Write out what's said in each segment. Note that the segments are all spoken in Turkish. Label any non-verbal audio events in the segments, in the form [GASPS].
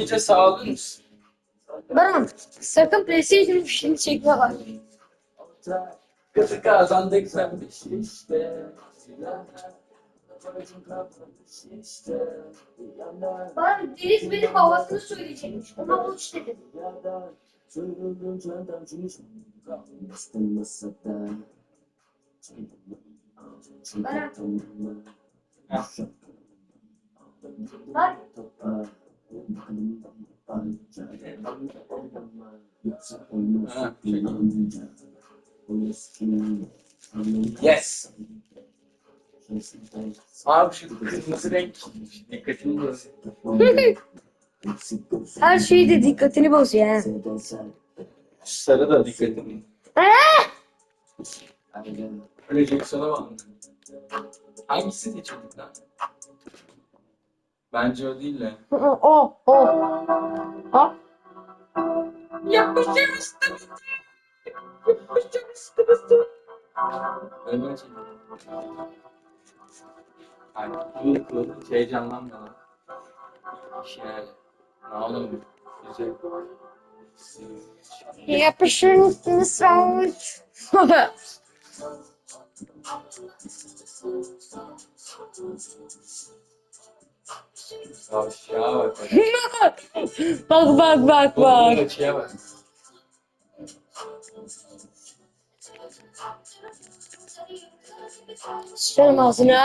Gece sağlıyor musun? Baran sakın PlayStation fişini çekme bak. Kızı kazandık sanmış işte. Baran Deniz benim babasını söyleyecekmiş. Ona uç dedim. Baran. Bak. Yes. Abi şu kırmızı renk dikkatimi bozuyor. Her şeyi de dikkatini bozuyor ha. Sarı da dikkatimi. Öyle Jackson'a bağlı. Hangisi seçildik lan? Bence o değil de. O, o. Ha? Yapacağım istemesi. Yapacağım istemesi. Öyle şey. Ay, kılı kılı hiç heyecanlanma lan. Şey, ne oğlum? Güzel. Yapışır mısınız [LAUGHS] Ravuç? Aşağı bak. bak bak bak bak. Açıya bak. Sıçarım ağzına.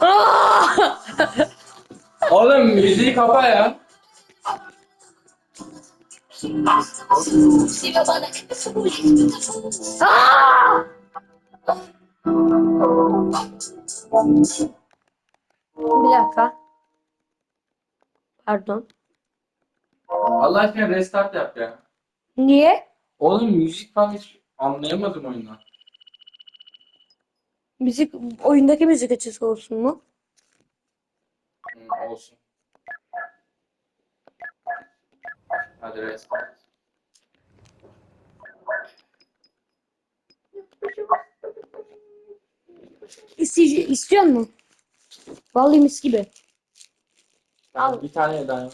Aa! Oğlum müziği kapa ya. Aa! Bir dakika. Pardon. Allah aşkına restart yap ya. Niye? Oğlum müzik falan hiç anlayamadım oyunu. Müzik oyundaki müzik açısı olsun mu? Hı, olsun. Hadi restart. İstey istiyor musun? Vallahi mis gibi. Al. Bir tane daha.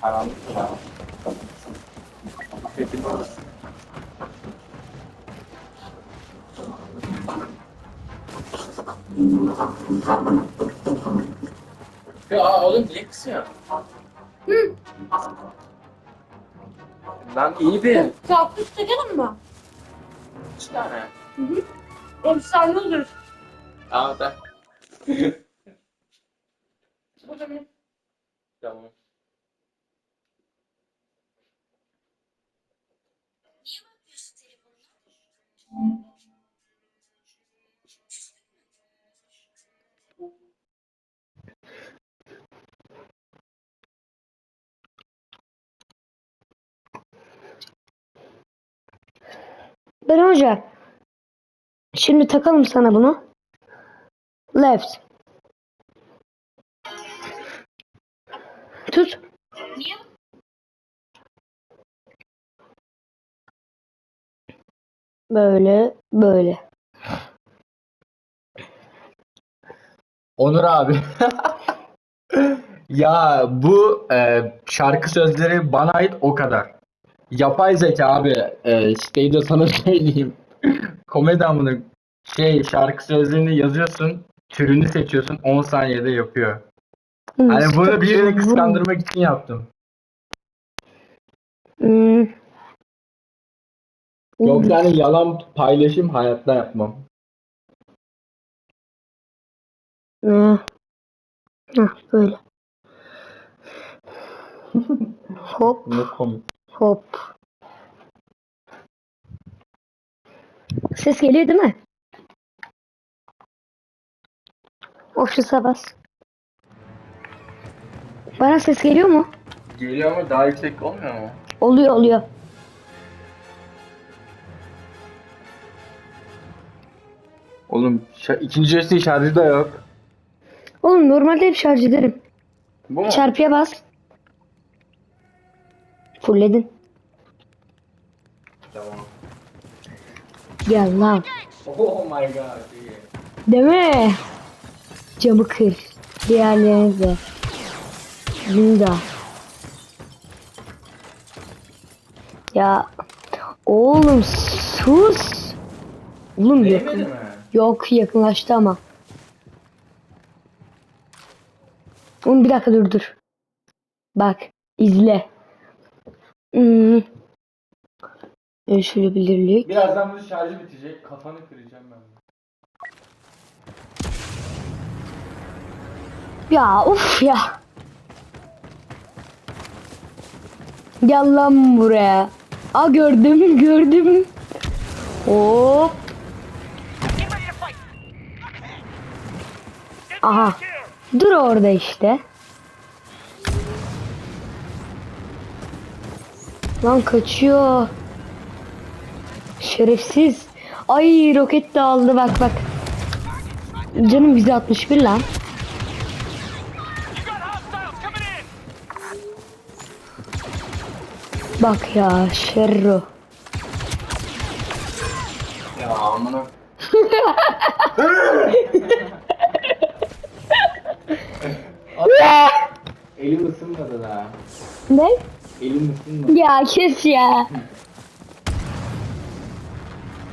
Karanlık ya. Kötü. Ya oğlum niye kısıyorsun? Hı. Lan iyi bir. Kaktüs takalım mı? İki tane. Hı hı. Efsane olur. Aa [LAUGHS] da. O zaman Tamam. Ben hoca. Şimdi takalım sana bunu. Left. Tut. Böyle, böyle. Onur abi. [LAUGHS] ya bu e, şarkı sözleri bana ait o kadar. Yapay zeka abi. E, siteyi de sana [LAUGHS] söyleyeyim. Komedi amına. Şey şarkı sözlerini yazıyorsun. Türünü seçiyorsun 10 saniyede yapıyor. Hani bunu birini kıskandırmak için yaptım. Hmm. Yoksa hani yalan paylaşım hayatta yapmam. Hmm. Hah, böyle. [LAUGHS] Hop Ne komik. Hop. Ses geliyor değil mi? Ofise bas. Bana ses geliyor mu? Geliyor ama daha yüksek olmuyor mu? Oluyor oluyor. Oğlum ikinci üstü şarjı da yok. Oğlum normalde hep şarj ederim. Bu mu? Çarpıya bas. Fulledin. Tamam. Gel lan. Oh my god. Değil mi? Camı kır. Diğerlerini de. Linda. Ya oğlum sus. Oğlum yakın. mi? Yok yakınlaştı ama. Oğlum bir dakika dur dur. Bak izle. Hmm. E, şöyle bilirlik. Birazdan bu şarjı bitecek. Kafanı kıracağım ben. Ya of ya. Gel lan buraya. Aa gördüm gördüm. Hop. Aha. Dur orada işte. Lan kaçıyor. Şerefsiz. Ay roket de aldı bak bak. Canım bize 61 lan. Bak ya Şerro. Ya amına. [LAUGHS] Elim ısınmadı daha. Ne? Isınmadı. Ya kes ya.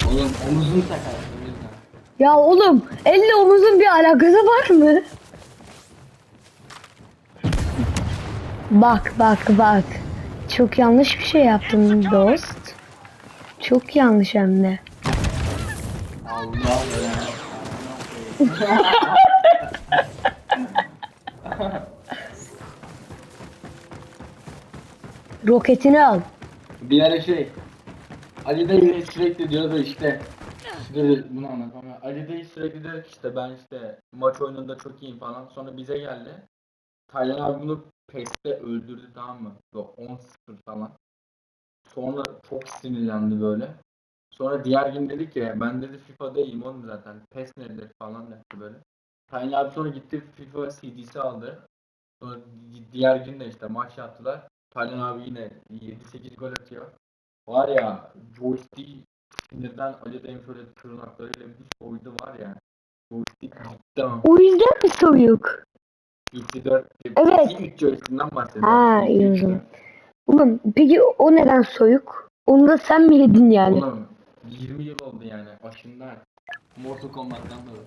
Oğlum omuzun sakat. o yüzden. Ya oğlum elle omuzun bir alakası var mı? Bak bak bak. Çok yanlış bir şey yaptın dost. Çok yanlış hem de. Allah ya. [LAUGHS] Roketini al. Bir ara şey. Ali dayı sürekli diyordu işte. Dur bunu anlatamam. Ali dayı sürekli diyor ki işte ben işte maç oyununda çok iyiyim falan. Sonra bize geldi. Taylan abi bunu PES'te öldürdü tamam mı? Böyle 10-0 falan. Sonra çok sinirlendi böyle. Sonra diğer gün dedi ki ben dedi FIFA'da iyiyim oğlum zaten. PES nedir falan dedi böyle. Taylan abi sonra gitti FIFA CD'si aldı. Sonra di- diğer gün de işte maç yaptılar. Taylan abi yine 7-8 gol atıyor. Var ya joystick sinirden Ali Dayım şöyle tırnaklarıyla bir soydu var ya. Joystick ama. O yüzden mi soyuk? İlk 4 Evet. ilk joystick'ten bahsediyorum. Ha, iyi o üç zaman. Oğlum peki o neden soyuk? Onu da sen mi yedin yani? Oğlum 20 yıl oldu yani başında. Mortal Kombat'tan dolayı.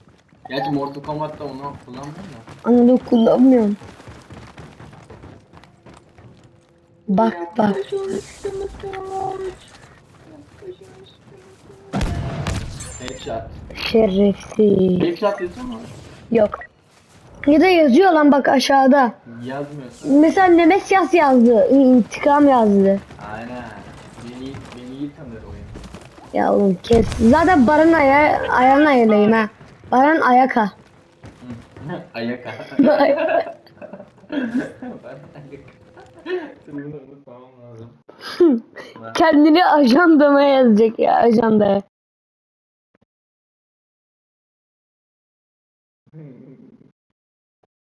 Gerçi Mortal Kombat'ta onu kullanmıyor da. Anladım kullanmıyorum. Bak bak. Headshot. Şerefsiz. Headshot yazıyor mu? Yok. Ya da yazıyor lan bak aşağıda. Yazmıyorsun. Mesela Nemesyas yazdı. intikam yazdı. Aynen. Beni, beni iyi tanır oyun. Ya oğlum kes. Zaten Baran aya ayağına ayarlayın ha. Baran ayaka. Ayak Ben [LAUGHS] ayak. [LAUGHS] Seni bunu unutmamam lazım. Kendini ajandama yazacak ya ajandaya.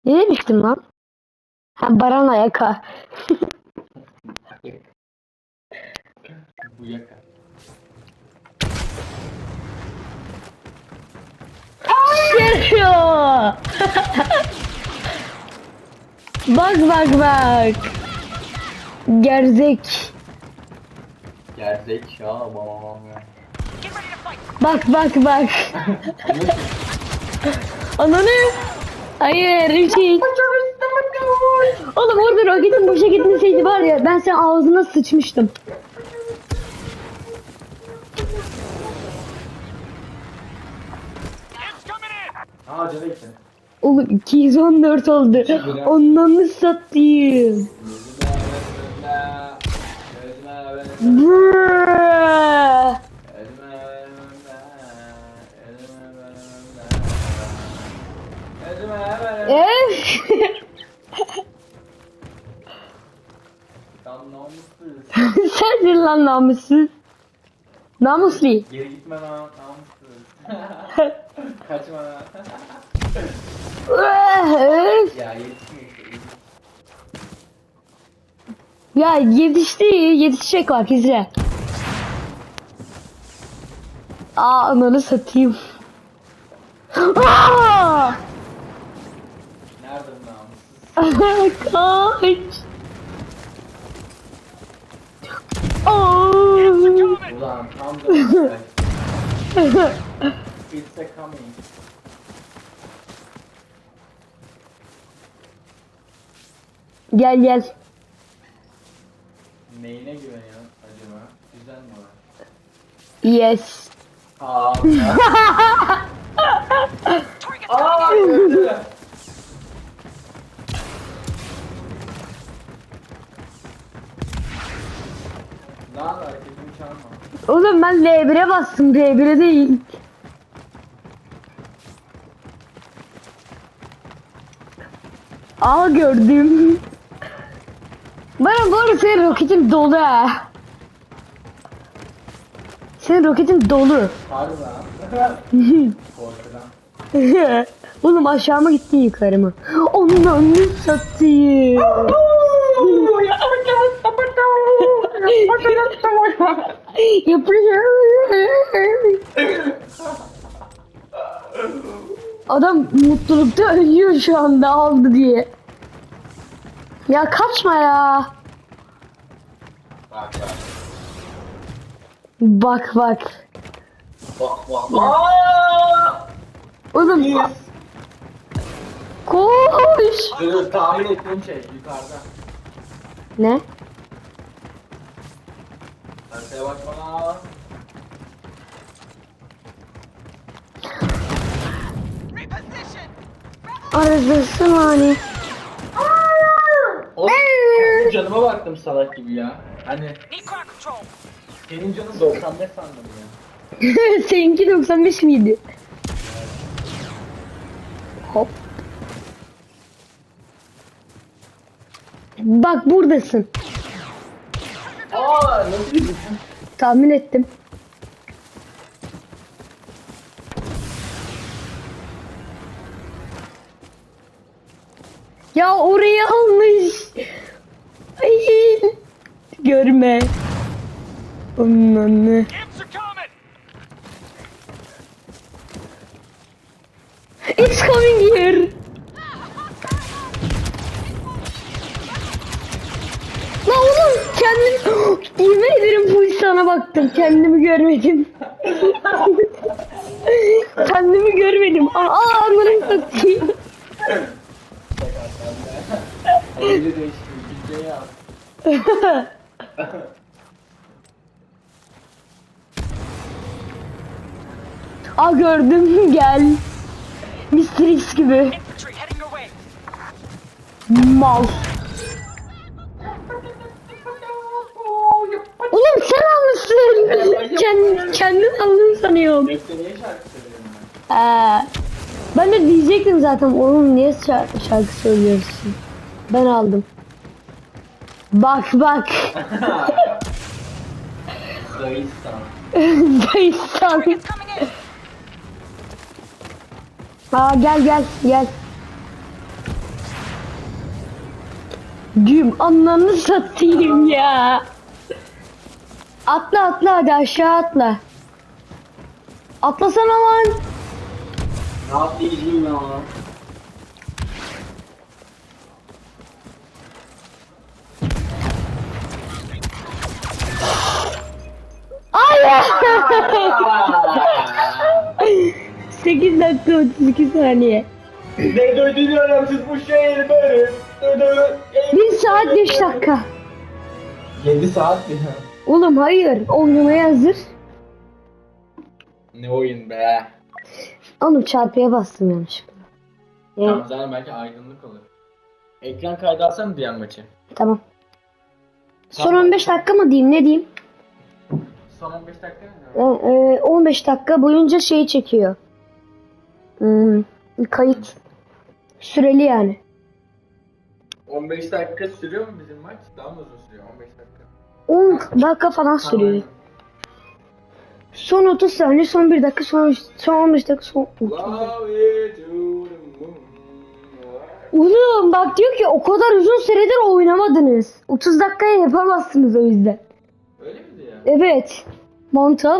Ne demiştim lan? Ha Baran ayaka. Bu yaka. Yaşıyor. [LAUGHS] bak bak bak. Gerzek. Gerzek ya babam ya. Bak bak bak. [LAUGHS] Ananı. Hayır Richie. Oğlum orada roketin boşa gitmeseydi var ya ben senin ağzına sıçmıştım. Aa canı. Oğlum 214 oldu. Ondan satayım. Brrrr. Sensin lan namussuz. Namuslu. Geri gitme lan namussuz. [LAUGHS] Kaçma lan. Ya yetişmiyor işte. Ya yetişti yetişecek bak izle. Aa ananı satayım. Aa! Nerede bu namussuz? [LAUGHS] Kaç. Aa! [LAUGHS] Ulan tam da It's a coming. Gel gel. Neyine güveniyorsun acaba? Güzel mi var? Yes. Aa. [LAUGHS] Aa. Lan hareketimi. Oğlum ben L1'e bastım. R1'e değil. Aa gördüm. Bana bu arada senin roketin dolu ha. Senin roketin dolu. Harbi [LAUGHS] lan. Korkudan. Oğlum aşağı mı gittin yukarı mı? Onun önünü satayım. Adam mutlulukta ölüyor şu anda aldı diye. Ya kaçma ya. Bak bak. Bak bak. Bak bak. Aa! Oğlum koş. Dur tahmin ettiğim şey yukarıda. Ne? Haritaya bak bana. Arızırsın hani. Oğlum kendi canıma baktım salak gibi ya. Hani senin canın 95 sandım ya. [LAUGHS] Seninki 95 miydi? Hop. Bak buradasın. Aa nasıl gidiyorsun? Tahmin ettim. Ya orayı almış. Ay. Görme. Onun önüne. It's coming here. La oğlum kendim [GASPS] yemin ederim bu sana baktım kendimi görmedim. [LAUGHS] kendimi görmedim. Aa anlarım satayım. Öyle değişti. Bilge'yi [LAUGHS] al. Aa gördüm [LAUGHS] gel. Mr. X gibi. Mal. Oğlum sen almışsın. Kend, kendin aldın sanıyorum. Ee, ben de diyecektim zaten oğlum niye şarkı, şarkı söylüyorsun? Ben aldım. Bak bak. Zayıfsan. [LAUGHS] Dayıstan. [LAUGHS] Aa gel gel gel. Güm ananı satayım ya. Atla atla hadi aşağı atla. Atlasana lan. Ne yapayım ya? Hayır. 8 dakika 32 saniye. Ne duyduruyorum siz bu şehir böyle. 1 saat 5 dakika. 7 saat mi? Oğlum hayır oynamaya hazır. Ne oyun be? Oğlum çarpıya bastım yanlışlıkla. Tamam Evet, zaten belki aydınlık olur. Ekran kaydı alsana diğer maçı. tamam. Son 15 dakika mı diyeyim ne diyeyim? Son 15 dakika ne? Ee, e, 15 dakika boyunca şey çekiyor. Hmm, kayıt. Süreli yani. 15 dakika sürüyor mu bizim maç? Daha mı uzun sürüyor? 15 dakika. 10 dakika falan sürüyor. Son 30 saniye, son 1 dakika, son, son 15 dakika, son 30 dakika. Oğlum bak diyor ki o kadar uzun süredir oynamadınız. 30 dakikaya yapamazsınız o yüzden. Öyle miydi ya? Evet. Mantığa